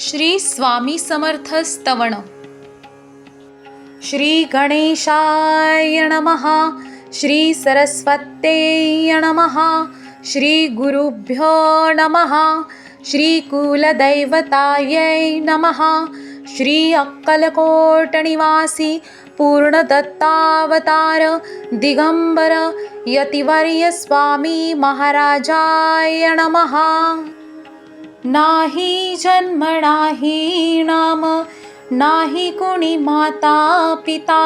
श्री स्वामी समर्थ स्तवण श्री गणेशाय नमः श्री सरस्वत्यै नमः श्री गुरुभ्यो नमः श्री कुलदैवतायै नमः श्री अक्कलकोटनिवासी पूर्णदत्तावतार दिगंबर यतिवर्य स्वामी महाराजाय नमः। नाही जन्म नाही नाम नाही कुणी माता पिता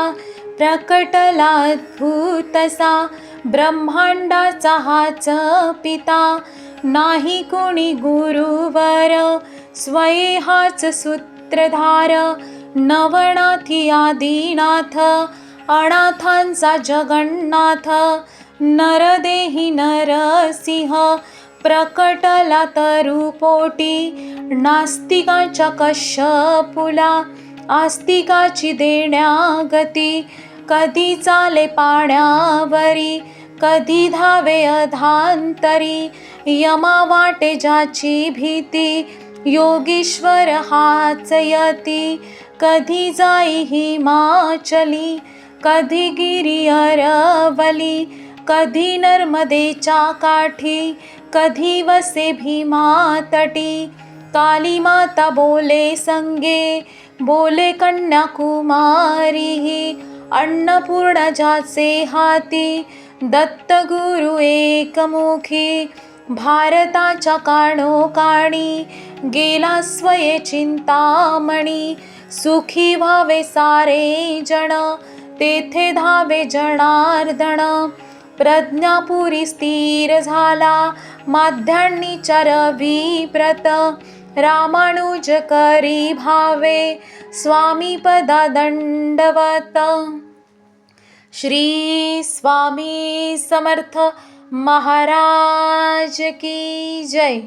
प्रकटला अद्भुतसा ब्रह्मांडाचा हाच पिता नाही कुणी गुरुवर स्वयहाच सूत्रधार नवनाथी आदिनाथ अनाथांचा जगन्नाथ नरदेही नरसिंह प्रकटला तरुपोटी नास्तिकाच्या कश्यपुला आस्तिकाची देण्या गती कधी चाले पाण्यावरी कधी धावे अधांतरी यमा वाटे ज्याची भीती योगीश्वर हाच यती कधी जाई हिमाचली कधी गिरी अरवली कधी नर्मदेच्या काठी कधी वसे भीमा तटी काली माता बोले संगे बोले कन्याकुमारी. अन्नपूर्ण जाचे हाती दत्तगुरु एकमुखी. भारताच्या काणोकाणी गेला स्वये चिंतामणी. सुखी व्हावे सारे जण तेथे धावे जनार्दन. प्रज्ञापुरी स्थिर झाला. माध्यान्नी चरवी प्रत. रामानुज करी भावे. स्वामी पदा दंडवत. श्री स्वामी समर्थ महाराज की जय.